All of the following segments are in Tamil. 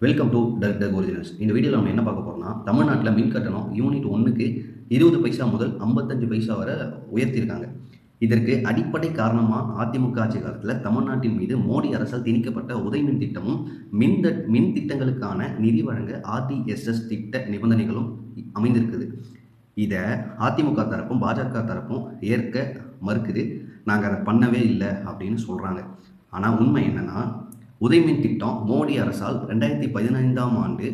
வெல்கம் டு டக் டக் ஒரிஜினல்ஸ் இந்த வீடியோவில் நம்ம என்ன பார்க்க போகிறோம்னா தமிழ்நாட்டில் மின் கட்டணம் யூனிட் ஒன்றுக்கு இருபது பைசா முதல் ஐம்பத்தஞ்சு பைசா வரை உயர்த்தியிருக்காங்க இதற்கு அடிப்படை காரணமாக அதிமுக ஆட்சி காலத்தில் தமிழ்நாட்டின் மீது மோடி அரசால் திணிக்கப்பட்ட உதயமின் திட்டமும் மின் த மின் திட்டங்களுக்கான நிதி வழங்க ஆர்டிஎஸ்எஸ் திட்ட நிபந்தனைகளும் அமைந்திருக்குது. இதை அதிமுக தரப்பும் பாஜக தரப்பும் ஏற்க மறுக்குது. நாங்கள் அதை பண்ணவே இல்லை அப்படின்னு சொல்கிறாங்க ஆனால் உண்மை என்னென்னா உதயமின் திட்டம் மோடி அரசால் ரெண்டாயிரத்தி பதினைந்தாம் ஆண்டு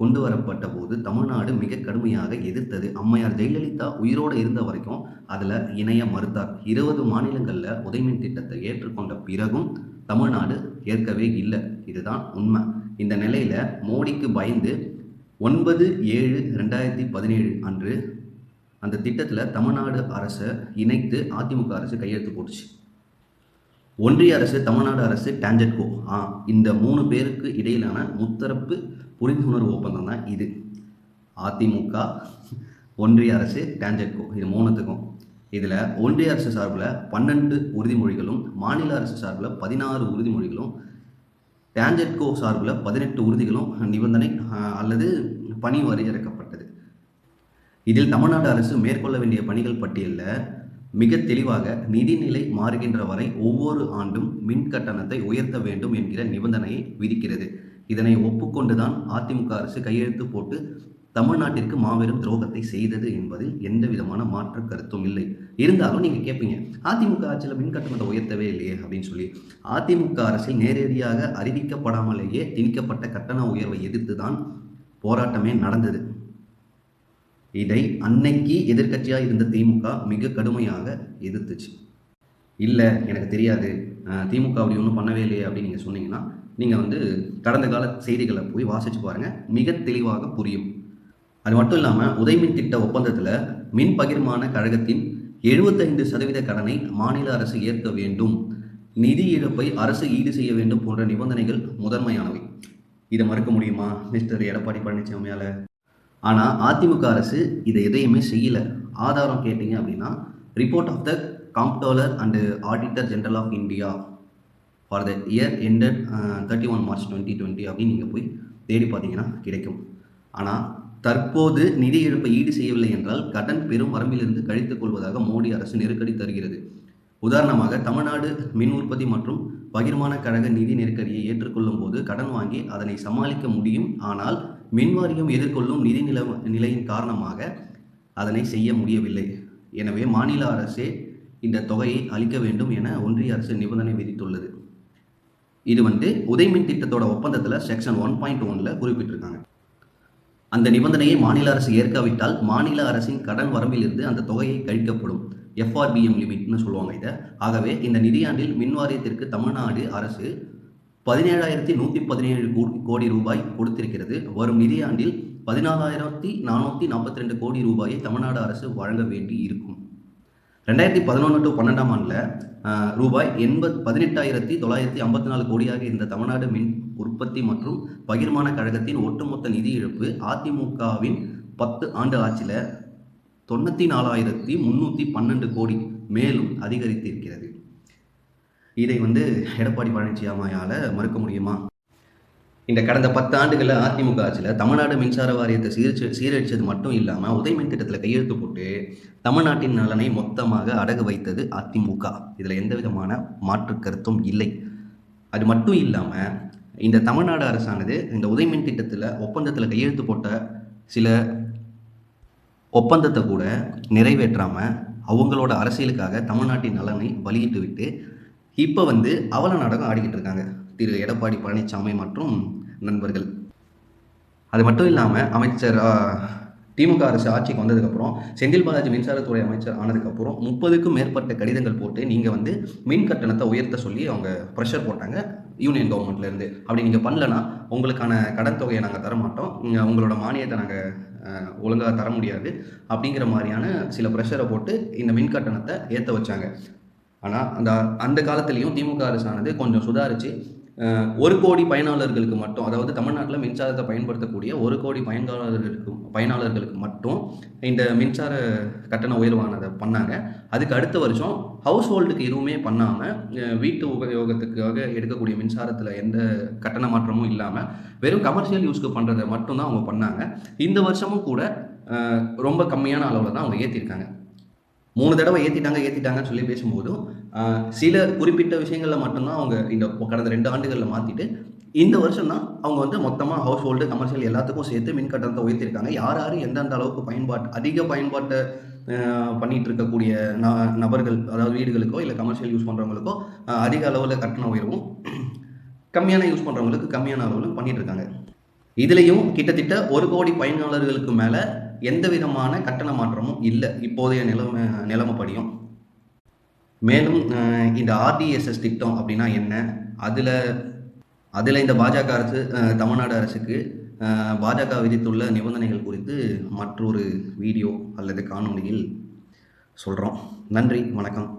கொண்டு வரப்பட்ட போது தமிழ்நாடு மிக கடுமையாக எதிர்த்தது. அம்மையார் ஜெயலலிதா உயிரோடு இருந்த வரைக்கும் அதில் இணைய மறுத்தார். இருபது மாநிலங்களில் உதயமின் திட்டத்தை ஏற்றுக்கொண்ட பிறகும் தமிழ்நாடு ஏற்கவே இல்லை. இதுதான் உண்மை. இந்த நிலையில் மோடிக்கு பயந்து ஒன்பது ஏழு ரெண்டாயிரத்தி பதினேழு அன்று அந்த திட்டத்தில் தமிழ்நாடு அரசை இணைத்து அதிமுக அரசு கையெழுத்து போட்டுச்சு. ஒன்றிய அரசு தமிழ்நாடு அரசு டான்ஜெட்கோ ஆ இந்த மூணு பேருக்கு இடையிலான முத்தரப்பு புரிந்துணர்வு ஒப்பந்தம் தான் இது. அதிமுக ஒன்றிய அரசு டான்ஜெட்கோ இது மூணுத்துக்கும். இதில் ஒன்றிய அரசு சார்பில் பன்னெண்டு உறுதிமொழிகளும் மாநில அரசு சார்பில் பதினாறு உறுதிமொழிகளும் டான்ஜெட்கோ சார்பில் பதினெட்டு உறுதிகளும் நிபந்தனை அல்லது பணி வரையறுக்கப்பட்டது இதில் தமிழ்நாடு அரசு மேற்கொள்ள வேண்டிய பணிகள் பட்டியலில் மிக தெளிவாக நிதிநிலை மாறுகின்ற வரை ஒவ்வொரு ஆண்டும் மின் கட்டணத்தை உயர்த்த வேண்டும் என்கிற நிபந்தனையை விதிக்கிறது. இதனை ஒப்புக்கொண்டுதான் அதிமுக அரசு கையெழுத்து போட்டு தமிழ்நாட்டிற்கு மாபெரும் துரோகத்தை செய்தது என்பதில் எந்த விதமான மாற்று கருத்தும் இல்லை. இருந்தாலும் நீங்கள் கேட்பீங்க அதிமுக ஆட்சியில் மின் கட்டணத்தை உயர்த்தவே இல்லையே அப்படின்னு சொல்லி அதிமுக அரசில் நேரடியாக அறிவிக்கப்படாமலேயே திணிக்கப்பட்ட கட்டண உயர்வை எதிர்த்து தான் போராட்டமே நடந்தது. இதை அன்னைக்கு எதிர்க்கட்சியாக இருந்த திமுக மிக கடுமையாக எதிர்த்துச்சு. இல்லை எனக்கு தெரியாது. திமுக அப்படி ஒன்றும் பண்ணவே இல்லையே அப்படின்னு நீங்கள் சொன்னீங்கன்னா நீங்கள் வந்து கடந்த கால செய்திகளை போய் வாசிச்சு பாருங்கள் மிக தெளிவாக புரியும். அது மட்டும் இல்லாமல் உதய்மின் திட்ட ஒப்பந்தத்தில் மின் பகிர்மான கழகத்தின் எழுபத்தைந்து சதவீத கடனை மாநில அரசு ஏற்க வேண்டும். நிதி இழப்பை அரசு ஈடு செய்ய வேண்டும் போன்ற நிபந்தனைகள் முதன்மையானவை. இதை மறுக்க முடியுமா மிஸ்டர் எடப்பாடி பழனிசாமியால் ஆனால் அதிமுக அரசு இதை எதையுமே செய்யலை. ஆதாரம் கேட்டிங்க அப்படின்னா report of the comptroller and auditor general of India for the year ended thirty one March twenty twenty அப்படின்னு நீங்கள் போய் தேடி பார்த்தீங்கன்னா கிடைக்கும். ஆனால் தற்போது நிதி இழப்பை ஈடு செய்யவில்லை என்றால் கடன் பெரும் வரம்பிலிருந்து கழித்துக் கொள்வதாக மோடி அரசு நெருக்கடி தருகிறது. உதாரணமாக தமிழ்நாடு மின் உற்பத்தி மற்றும் பகிர்மான கழக நிதி நெருக்கடியை ஏற்றுக்கொள்ளும் போது கடன் வாங்கி அதனை சமாளிக்க முடியும். ஆனால் மின்வாரியம் எதிர்கொள்ளும் நிதி நில நிலையின் காரணமாக அதனை செய்ய முடியவில்லை. எனவே மாநில அரசே இந்த தொகையை அளிக்க வேண்டும் என ஒன்றிய அரசு நிபந்தனை விதித்துள்ளது. இது வந்து உதைமின் திட்டத்தோட ஒப்பந்தத்தில் செக்ஷன் ஒன் பாயிண்ட் ஒனில் குறிப்பிட்டிருக்காங்க. அந்த நிபந்தனையை மாநில அரசு ஏற்காவிட்டால் மாநில அரசின் கடன் வரம்பிலிருந்து அந்த தொகையை கழிக்கப்படும். எஃப்ஆர்பிஎம் லிமிட்னு சொல்லுவாங்க இதை. ஆகவே இந்த நிதியாண்டில் மின் வாரியத்திற்கு தமிழ்நாடு அரசு பதினேழாயிரத்தி நூற்றி பதினேழு கோடி ரூபாய் கொடுத்திருக்கிறது. வரும் நிதியாண்டில் பதினாலாயிரத்தி நானூற்றி நாற்பத்தி ரெண்டு கோடி ரூபாயை தமிழ்நாடு அரசு வழங்க வேண்டி இருக்கும். ரெண்டாயிரத்தி பதினொன்று டு பன்னெண்டாம் ஆண்டில் ரூபாய் எண்பத் பதினெட்டாயிரத்தி தொள்ளாயிரத்தி ஐம்பத்தி நாலு கோடியாக இருந்த தமிழ்நாடு மின் உற்பத்தி மற்றும் பகிர்மான கழகத்தின் ஒட்டுமொத்த நிதி இழப்பு அதிமுகவின் பத்து ஆண்டு ஆட்சியில் தொண்ணூற்றி நாலாயிரத்தி முந்நூற்றி பன்னெண்டு கோடி மேலும் அதிகரித்திருக்கிறது. இதை வந்து எடப்பாடி பழனிசாமியால் மறுக்க முடியுமா? இந்த கடந்த பத்து ஆண்டுகளில் அதிமுக ஆட்சியில் தமிழ்நாடு மின்சார வாரியத்தை சீர்ச்சு சீரழிச்சது மட்டும் இல்லாமல் உதயமின் திட்டத்தில் கையெழுத்து போட்டு தமிழ்நாட்டின் நலனை மொத்தமாக அடகு வைத்தது அதிமுக. இதில் எந்த விதமான மாற்று கருத்தும் இல்லை. அது மட்டும் இல்லாமல் இந்த தமிழ்நாடு அரசானது இந்த உதயமின் திட்டத்தில் ஒப்பந்தத்தில் கையெழுத்து போட்ட சில ஒப்பந்தத்தை கூட நிறைவேற்றாமல் அவங்களோட அரசியலுக்காக தமிழ்நாட்டின் நலனை வலியிட்டு விட்டு இப்போ வந்து அவல நாடகம் ஆடிக்கிட்டு இருக்காங்க. திரு எடப்பாடி பழனிசாமி மற்றும் நண்பர்கள். அது மட்டும் இல்லாமல் அமைச்சர் திமுக அரசு ஆட்சிக்கு வந்ததுக்கப்புறம் செந்தில் பாலாஜி மின்சாரத்துறை அமைச்சர் ஆனதுக்கப்புறம் முப்பதுக்கும் மேற்பட்ட கடிதங்கள் போட்டு நீங்கள் வந்து மின் கட்டணத்தை உயர்த்த சொல்லி அவங்க ப்ரெஷர் போட்டாங்க யூனியன் கவர்மெண்ட்லேருந்து அப்படி நீங்கள் பண்ணலன்னா உங்களுக்கான கடன் தொகையை நாங்கள் தர மாட்டோம் உங்களோட மானியத்தை நாங்கள் ஒழுங்காக தர முடியாது. அப்படிங்கிற மாதிரியான சில ப்ரெஷரை போட்டு இந்த மின் கட்டணத்தை ஏற்ற வச்சாங்க. ஆனால் அந்த அந்த காலத்துலேயும் திமுக அரசானது கொஞ்சம் சுதாரித்து ஒரு கோடி பயனாளர்களுக்கு மட்டும் அதாவது தமிழ்நாட்டில் மின்சாரத்தை பயன்படுத்தக்கூடிய ஒரு கோடி பயனாளர்களுக்கு பயனாளர்களுக்கு மட்டும் இந்த மின்சார கட்டண உயர்வானதை பண்ணாங்க. அதுக்கு அடுத்த வருஷம் ஹவுஸ் ஹோல்டுக்கு எதுவுமே பண்ணாமல் வீட்டு உபயோகத்துக்காக எடுக்கக்கூடிய மின்சாரத்தில் எந்த கட்டண மாற்றமும் இல்லாமல் வெறும் கமர்ஷியல் யூஸ்க்கு பண்ணுறதை மட்டும்தான் அவங்க பண்ணாங்க. இந்த வருஷமும் கூட ரொம்ப கம்மியான அளவில் தான் அவங்க ஏற்றிருக்காங்க மூணு தடவை ஏற்றிட்டாங்க ஏற்றிட்டாங்கன்னு சொல்லி பேசும்போதும் சில குறிப்பிட்ட விஷயங்களில் மட்டும்தான் அவங்க இந்த கடந்த ரெண்டு ஆண்டுகளில் மாற்றிட்டு இந்த வருஷம் தான் அவங்க வந்து மொத்தமாக ஹவுஸ் ஹோல்டு கமர்ஷியல் எல்லாத்துக்கும் சேர்த்து மின் கட்டணத்தை உயர்த்திருக்காங்க யார் யார் எந்தெந்த அளவுக்கு பயன்பாட்டு அதிக பயன்பாட்டை பண்ணிட்டு இருக்கக்கூடிய ந நபர்கள் அதாவது வீடுகளுக்கோ இல்லை கமர்ஷியல் யூஸ் பண்ணுறவங்களுக்கோ அதிக அளவில் கட்டண உயர்வும் கம்மியான யூஸ் பண்ணுறவங்களுக்கு கம்மியான அளவில் பண்ணிட்டு இருக்காங்க. இதுலேயும் கிட்டத்தட்ட ஒரு கோடி பயனாளர்களுக்கு மேலே எந்த விதமான கட்டண மாற்றமும் இல்லை. இப்போதைய நிலைமை நிலைமைப்படியும். மேலும் இந்த ஆர்டிஎஸ்எஸ் திட்டம் அப்படின்னா என்ன? அதில் அதில் இந்த பாஜக அரசு தமிழ்நாடு அரசுக்கு பாஜக விதித்துள்ள நிபந்தனைகள் குறித்து மற்றொரு வீடியோ அல்லது காணொலியில் சொல்கிறோம் நன்றி வணக்கம்.